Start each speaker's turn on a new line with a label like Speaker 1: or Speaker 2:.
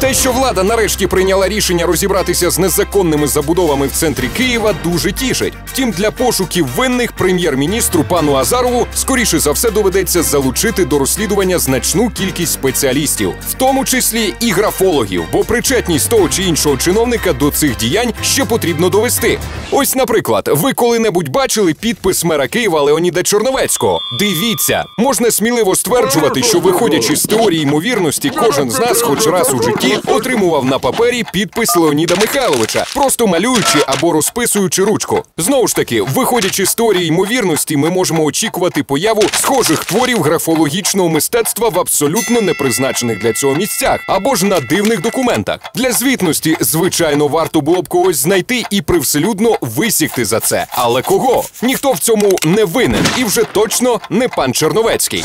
Speaker 1: Те, що влада нарешті прийняла рішення розібратися з незаконними забудовами в центрі Києва, дуже тішить. Втім, для пошуків винних прем'єр-міністру пану Азарову скоріше за все доведеться залучити до розслідування значну кількість спеціалістів, в тому числі і графологів, бо причетність того чи іншого чиновника до цих діянь ще потрібно довести. Ось, наприклад, ви коли-небудь бачили підпис мера Києва Леоніда Чорновецького? Дивіться, можна сміливо стверджувати, що виходячи з теорії ймовірності, кожен з нас, хоч раз у житті, отримував на папері підпис Леоніда Михайловича, просто малюючи або розписуючи ручку. Знову ж таки, виходячи з теорії ймовірності, ми можемо очікувати появу схожих творів графологічного мистецтва в абсолютно непризначених для цього місцях або ж на дивних документах. Для звітності, звичайно, варто було б когось знайти і привселюдно висікти за це. Але кого? Ніхто в цьому не винен і вже точно не пан Черновецький.